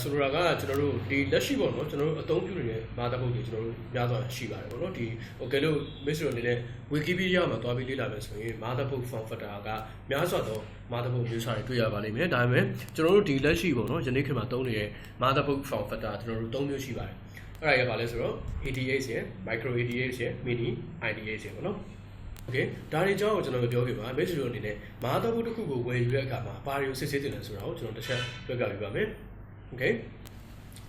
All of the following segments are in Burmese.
ဆိုလိုတာကကျွန်တော်တို့ဒီလက်ရှိပေါ့နော်ကျွန်တော်တို့အသုံးပြုနေတဲ့မာတာဘုတ်တွေကျွန်တော်တို့များစွာရှိပါတယ်ပေါ့နော်ဒီဟိုကဲလို့ miss တို့အနေနဲ့ Wikipedia မှာတွားပြီးလေ့လာမယ်ဆိုရင်မာတာဘုတ် form factor ကများစွာသောမာတာဘုတ်မျိုးစားတွေတွေ့ရပါလိမ့်မယ်ဒါပေမဲ့ကျွန်တော်တို့ဒီလက်ရှိပေါ့နော်ယနေ့ခေတ်မှာသုံးနေတဲ့မာတာဘုတ် form factor ကျွန်တော်တို့၃မျိုးရှိပါတယ်အဲ့ဒါရပါလဲဆိုတော့ ADH ရယ် micro ADH ရယ် mini IDH ရယ်ပေါ့နော် โอเคဒါတွေအကြောင်းကိုကျွန်တော်ပြောခဲ့ပါမယ်ကျွန်တော်အနေနဲ့မဟာသဘုတ်တစ်ခုကိုဝယ်ယူတဲ့အခါမှာဘာတွေကိုစစ်ဆေးတင်လဲဆိုတာကိုကျွန်တော်တစ်ချက်ပြောပြပေးပါမယ်โอเค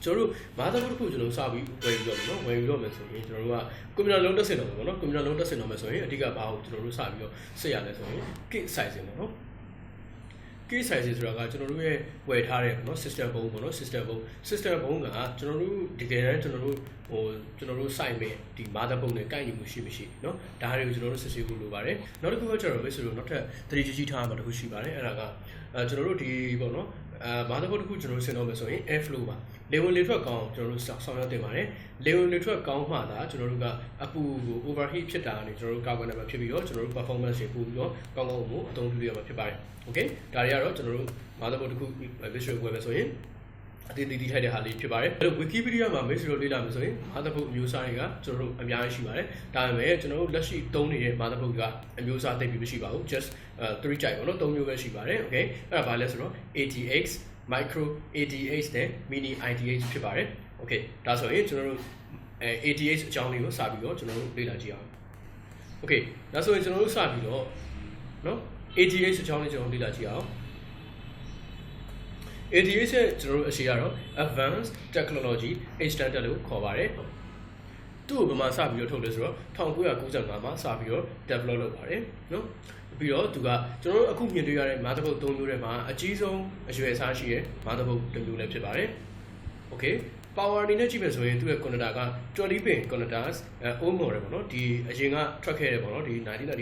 ကျွန်တော်တို့မာသဘုတ်တစ်ခုကျွန်တော်စပြီးဝယ်ယူတော့မယ်နော်ဝယ်ယူတော့မယ်ဆိုရင်ကျွန်တော်တို့ကကွန်ပျူတာလုံးတက်စင်တော့မယ်ပေါ့နော်ကွန်ပျူတာလုံးတက်စင်တော့မယ်ဆိုရင်အဓိကဘာကိုကျွန်တော်တို့စပြီးတော့စစ်ရလဲဆိုရင် kit sizing ပေါ့နော် case size ဆိုတာကကျွန်တော်တို့ရဲ့ဝယ်ထားတဲ့ပေါ့နော် system ဘုံပေါ့နော် system ဘုံ system ဘုံကကျွန်တော်တို့ဒီကယ်တမ်းကျွန်တော်တို့ဟိုကျွန်တော်တို့ site မဲ့ဒီ mother ဘုံနဲ့ကိုက်ညီမှုရှိမရှိเนาะဒါတွေကိုကျွန်တော်တို့စစ်ဆေးဖို့လိုပါတယ်နောက်တစ်ခုကကျတော့ miss တို့နောက်ထပ်သတိကြီးကြီးထားမှာတစ်ခုရှိပါတယ်အဲ့ဒါကအဲ ကျွန်တော်တို့ဒီပေါ့နော်အဲ mother ဘုံတစ်ခုကျွန်တော်တို့ဆင်တော့မယ်ဆိုရင် air flow ပါလေဝင်လေထွက်ကောင်းကျွန်တော်တို့ဆောင်ရွက်တင်ပါတယ်လေဝင်လေထွက်ကောင်းမှသာကျွန်တော်တို့ကအပူကို overheat ဖြစ်တာကနေကျွန်တော်တို့ကာကွယ်နိုင်မှာဖြစ်ပြီးတော့ကျွန်တော်တို့ performance တွေပို့ပြီးတော့ကောင်းကောင်းကိုအသုံးပြုရမှာဖြစ်ပါတယ် okay ဒါတွေကတော့ကျွန်တော်တို့ motherboard တစ်ခု visual ဝယ်မယ်ဆိုရင် အသေးသေးတိထိုက်တဲ့ဟာလေးဖြစ်ပါတယ်အဲ့တော့ Wikipedia မှာ Maze လို့လေ့လာမယ်ဆိုရင်မာသဘုတ်အမျိုးအစားတွေကကျွန်တော်တို့အများကြီးရှိပါတယ်ဒါပေမဲ့ကျွန်တော်တို့လက်ရှိသုံးနေတဲ့မာသဘုတ်ကအမျိုးအစားသိပ်ပြီးမရှိပါဘူး just 3 type ပေါ့နော်၃မျိုးပဲရှိပါတယ် okay အဲ့ဒါဘာလဲဆိုတော့ ATX micro ATH နဲ့ mini ITH ဖြစ်ပါတယ် okay ဒါဆိုရင်ကျွန်တော်တို့ ATH အကြောင်းလေးကိုစပြီးတော့ကျွန်တော်တို့လေ့လာကြည့်အောင် okay ဒါဆိုရင်ကျွန်တော်တို့စပြီးတော့နော် ATH အကြောင်းလေးကျွန်တော်လေ့လာကြည့်အောင် ATH ရဲ့ကျွန်တော်တို့အရှိကတော့ Advanced Technology Extended လို့ခေါ်ပါတယ်သူ့ကိုဘယ်မှာစပြီးတော့ထုတ်လဲဆိုတော့1995မှာစပြီးတော့ develop လုပ်ပါတယ်နော်ပြီးတော့သူကကျွန်တော်တို့အခုမြင်တွေ့ရတဲ့မာသဘုတ်၃မျိုးထဲမှာအကြီးဆုံးအရွယ်အစားရှိတဲ့မာသဘုတ်တစ်မျိုးလည်းဖြစ်ပါတယ် okay power အနေနဲ့ကြည့်မယ်ဆိုရင်သူ့ရဲ့ connector က20 pin connectors အဲ old model ပေါ့နော်ဒီအရင်ကထွက်ခဲ့တယ်ပေါ့နော်ဒီ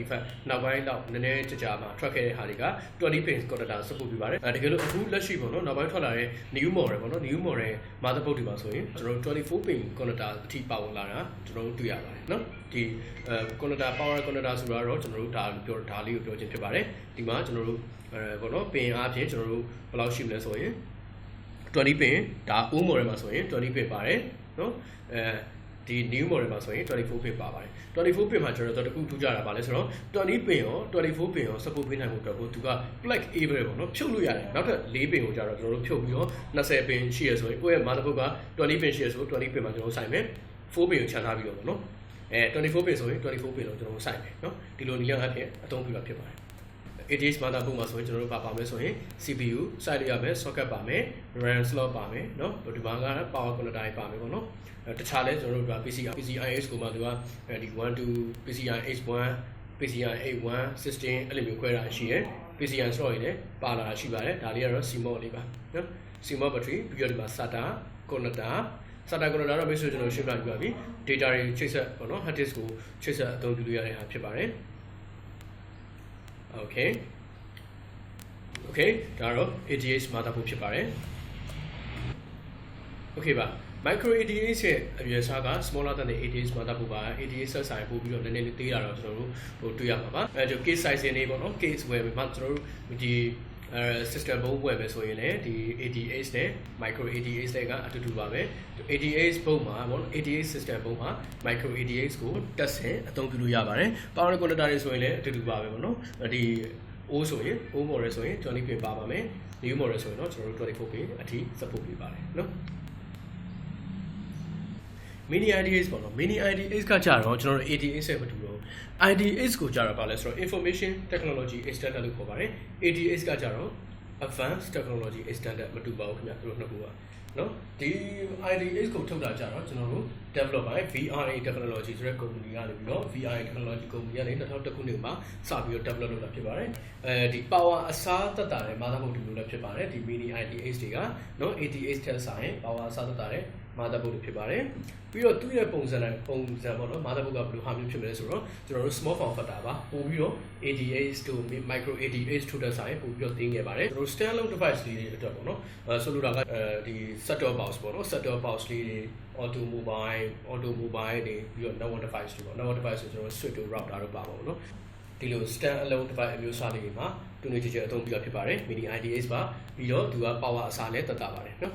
1995နောက်ပိုင်းတော့နည်းနည်းကြာကြာမှာထွက်ခဲ့တဲ့ဟာတွေက20 pin connector support ပြပါတယ်အဲတကယ်လို့အခုလက်ရှိပေါ့နော်နောက်ပိုင်းထွက်လာတဲ့ new model ပေါ့နော် new model motherboard တွေပါဆိုရင်ကျွန်တော်တို့24 pin connector အထိပါဝင်လာတာကျွန်တော်တို့တွေ့ရပါတယ်နော်ဒီအဲ connector power connector ဆိုတာတော့ကျွန်တော်တို့ဒါပြောဒါလေးကိုပြောခြင်းဖြစ်ပါတယ်ဒီမှာကျွန်တော်တို့အဲပေါ့နော်ပင်အားဖြင့်ကျွန်တော်တို့ဘယ်လောက်ရှိမလဲဆိုရင် 20 pin ဒါ old model မှာဆိုရင်20 pin ပါတယ်နော်အဲဒီ new model မှာဆိုရင်24 pin ပါပါတယ်24 pin မှာကျွန်တော်တို့တခုထူးကြတာပါလဲဆိုတော့20 pin ရော24 pin ရော support ပေးနိုင်မှုအတွက်ကိုသူက plug able ပေါ့နော်ဖြုတ်လို့ရတယ်နောက်ထပ်4 pin ကိုကြတော့ကျွန်တော်တို့ဖြုတ်ပြီးတော့20 pin ရှိရဆိုရင်ကိုယ့်ရဲ့ motherboard က20 pin ရှိရဆို20 pin မှာကျွန်တော်တို့စိုက်မယ်4 pin ကိုခြံထားပြီးတော့ပေါ့နော်အဲ24 pin ဆိုရင်24 pin လို့ကျွန်တော်တို့စိုက်မယ်နော်ဒီလိုနည်းလမ်းအဖြစ်အသုံးပြုတာဖြစ်ပါတယ် ATH motherboard မှာဆိုရင်ကျွန်တော်တို့ပါပါမယ်ဆိုရင် CPU စိုက်လို့ရမယ် socket ပါမယ် RAM slot ပါမယ်เนาะဒီမှာက power connector ပါမယ်ပေါ့နော်အဲတခြားလဲကျွန်တော်တို့က PCI PCIe ကိုမှသူကဒီ1 2 PCIe 1 PCIe 1 16အဲ့လိုမျိုးခွဲတာရှိရယ် PCI slot တွေလည်းပါလာတာရှိပါတယ်ဒါလေးကတော့ CMOS လေးပါเนาะ CMOS battery ပြီးတော့ဒီမှာ SATA connector SATA connector တော့ basic ကျွန်တော်ရှင်းပြပြပါပြီ data တွေချိတ်ဆက်ပေါ့နော် hard disk ကိုချိတ်ဆက်အသုံးပြုလို့ရတဲ့ဟာဖြစ်ပါတယ် okay okay ဒါတော့ ATH motherboard ဖြစ်ပါတယ် okay ပါ micro ATH ရဲ့အရွယ်အစားက smaller than the ATH motherboard ပါ ATH ဆက်ဆိုင်ပို့ပြီးတော့နည်းနည်းလေးသေးတာတော့ကျွန်တော်တို့ဟိုတွေ့ရမှာပါအဲဒီ case size နေပေါ့နော် case ဝယ်မှာကျွန်တော်တို့ဒီ အဲ system ဘုံဝယ်မယ်ဆိုရင်လည်းဒီ ATH နဲ့ micro ATH တွေကအတူတူပါပဲ ATH ဘုံမှာပေါ့နော် ATH system ဘုံမှာ micro ATH ကိုတက်ဆင်အသုံးပြုလို့ရပါတယ် power connector တွေဆိုရင်လည်းအတူတူပါပဲပေါ့နော်ဒီ O ဆိုရင် O model ဆိုရင်20 pin ပါပါမယ် new model ဆိုရင်တော့ကျွန်တော်တို့24 pin အထိ support ပေးပါတယ်နော် mini IDH ပေါ့နော် mini IDH ကကြတော့ကျွန်တော်တို့ ADH ဆက်မတူတော့ IDH ကိုကြတော့ဗာလဲဆိုတော့ information technology extended လို့ခေါ်ပါတယ် ADH ကကြတော့ advanced technology extended မတူပါဘူးခင်ဗျာတို့နှစ်ခုကနော်ဒီ IDH ကိုထုတ်တာကြတော့ကျွန်တော်တို့ develop by VRA technology ဆိုတဲ့ company ကနေပြီးတော့ VRA technology company ကနေ2001ခုနှစ်မှာစပြီးတော့ develop လုပ်တာဖြစ်ပါတယ်အဲဒီ power အစားသက်တာတဲ့ motherboard တွေလို့လည်းဖြစ်ပါတယ်ဒီ mini IDH တွေကနော် ADH ထက်ဆိုင် power အစားသက်တာ တဲ့ motherboard တွေဖြစ်ပါတယ်ပြီးတော့သူ့ရဲ့ပုံစံနဲ့ပုံစံပေါ့နော် motherboard ကဘယ်လိုဟာမျိုးဖြစ်မလဲဆိုတော့ကျွန်တော်တို့ small form factor ပါပို့ပြီးတော့ ADH to micro ADH to တဲ့ဆိုင်ပို့ပြီးတော့တင်းခဲ့ပါတယ်ကျွန်တော်တို့ standalone device လေးတွေအတွက်ပေါ့နော်အဲဆိုလိုတာကအဲဒီ set top box ပေါ့နော် set top box လေးတွေ auto mobile auto mobile တွေပြီးတော့ network device တွေပေါ့ network device ဆိုကျွန်တော် switch to router တို့ပါပါပေါ့နော်ဒီလို stand alone device အမျိုးအစားလေးတွေမှာတူနေကြကြအသုံးပြုတာဖြစ်ပါတယ် mini IDH ပါပြီးတော့သူက power အစားနဲ့တက်တာပါတယ်နော်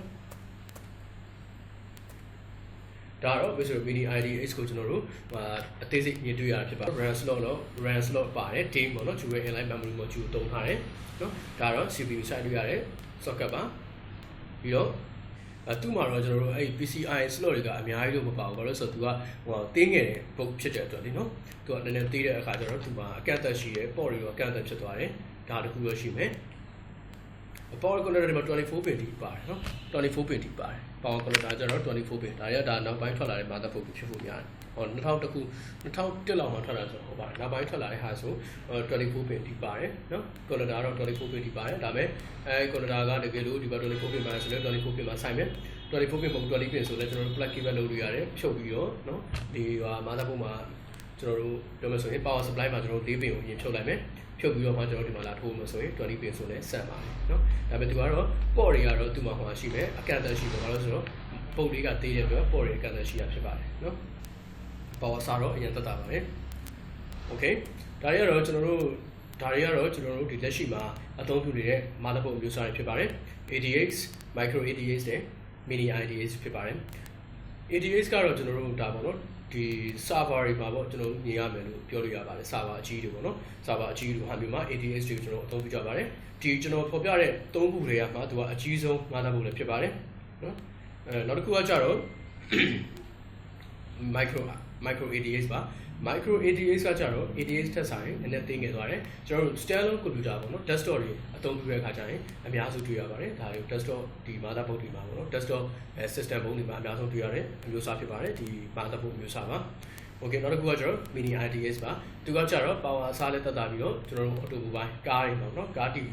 ဒါကတော့ Visual Mini IDX ကိုကျွန်တော်တို့ဟာအသေးစိတ်မြင်တွေ့ရတာဖြစ်ပါတယ် RAM slot တော့ RAM slot ပါတယ် DIMM ပေါ့နော် Dual Inline Memory Module ကိုတုံးထားတယ်နော်ဒါတော့ CPU စိုက်တွေ့ရတယ် socket ပါပြီးတော့အဲသူ့မှာတော့ကျွန်တော်တို့အဲ့ PCI slot တွေကအများကြီးလို့မပါဘူးဘာလို့လဲဆိုတော့သူကဟိုတင်းငယ်တဲ့ book ဖြစ်တဲ့အတွက်လေနော်သူကနည်းနည်းသေးတဲ့အခါကျတော့သူမှာအကန့်အသတ်ရှိတယ် port တွေရောအကန့်အသတ်ဖြစ်သွားတယ်ဒါတခုရောရှိမယ် power connector တွေမှာ24 pin ဒီပါတယ်နော်24 pin ဒီပါတယ် power connector ကျတော့24 pin ဒါရဒါနောက်ပိုင်းထွက်လာတဲ့ motherboard ဖြစ်ဖို့များတယ်ဟော2000တခု2001လောက်မှထွက်လာဆိုတော့ဟုတ်ပါတယ်နောက်ပိုင်းထွက်လာတဲ့ဟာဆို24 pin ဒီပါတယ်နော် connector တော့24 pin ဒီပါတယ်ဒါပေမဲ့အဲ connector ကတကယ်လို့ဒီဘက်24 pin မှာဆိုတော့24 pin မှာဆိုင်မယ်24 pin ပုံ20 pin ဆိုလဲကျွန်တော်တို့ plug cable လုပ်လို့ရတယ်ဖြုတ်ပြီးတော့နော်ဒီဟာ motherboard မှာကျွန်တော်တို့ပြောမယ်ဆိုရင် power supply မှာကျွန်တော်တို့၄ pin ကိုရင်ဖြုတ်လိုက်မယ် ဖြုတ်ပြီးတော့မှကျွန်တော်ဒီမှာလာထိုးမှာဆိုရင်20 pin ဆိုလဲဆက်ပါတယ်เนาะဒါပေမဲ့သူကတော့ port တွေကတော့သူ့မှာဟိုရှိမယ်အကန့်အသတ်ရှိတယ်ဘာလို့လဲဆိုတော့ပုတ်လေးကသေးတဲ့အတွက် port တွေအကန့်အသတ်ရှိတာဖြစ်ပါတယ်เนาะ power စားတော့အရင်တက်တာပါပဲ okay ဒါတွေကတော့ကျွန်တော်တို့ဒါတွေကတော့ကျွန်တော်တို့ဒီလက်ရှိမှာအသုံးပြုနေတဲ့ motherboard မျိုးစားတွေဖြစ်ပါတယ် ADX micro ADX နဲ့ mini IDX ဖြစ်ပါတယ် ADX ကတော့ကျွန်တော်တို့ဒါပေါ့နော် ဒီ server တွေမှာပေါ့ကျွန်တော်မြင်ရမယ်လို့ပြောလို့ရပါတယ် server အကြီးတွေပေါ့နော် server အကြီးတွေဟာမျိုးမှာ ADX တွေကိုကျွန်တော်အသုံးပြုကြပါတယ်ဒီကျွန်တော်ဖော်ပြတဲ့သုံးခုတွေကမှသူကအကြီးဆုံး motherboard လည်းဖြစ်ပါတယ်နော်အဲနောက်တစ်ခုကကြတော့ micro micro ADX ပါ micro ADX ကကြတော့ ADX ထက်ဆိုင်နည်းနည်းသိငယ်သွားတယ်ကျွန်တော်တို့ standalone computer ပေါ့နော် desktop တွေအသုံးပြုတဲ့အခါကျရင်အများစုတွေ့ရပါတယ်ဒါတွေ desktop ဒီ motherboard တွေမှာပေါ့နော် desktop system ဘုံတွေမှာအများဆုံးတွေ့ရတဲ့အမျိုးအစားဖြစ်ပါတယ်ဒီ motherboard အမျိုးအစားပါ okay နောက်တစ်ခုကကျတော့ mini IDX ပါသူကကျတော့ power အစားလေးတက်တာပြီးတော့ကျွန်တော်တို့ automobile ကားတွေပေါ့နော်ကား TV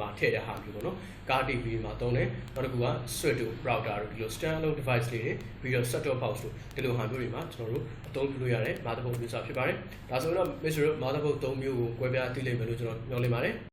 မှာထည့်တဲ့ဟာမျိုးပေါ့နော်ကား TV မှာသုံးတယ်နောက်တစ်ခုက switch တို့ router တို့ဒီလို standalone device လေးတွေပြီးတော့ set top box တို့ဒီလိုဟာမျိုးတွေမှာကျွန်တော်တို့အသုံးပြုလို့ရတဲ့ motherboard မျိုးစားဖြစ်ပါတယ်ဒါဆိုတော့ Mr. motherboard 3မျိုးကိုကွဲပြားသိလိမ့်မယ်လို့ကျွန်တော်ညွှန်လင်းပါတယ်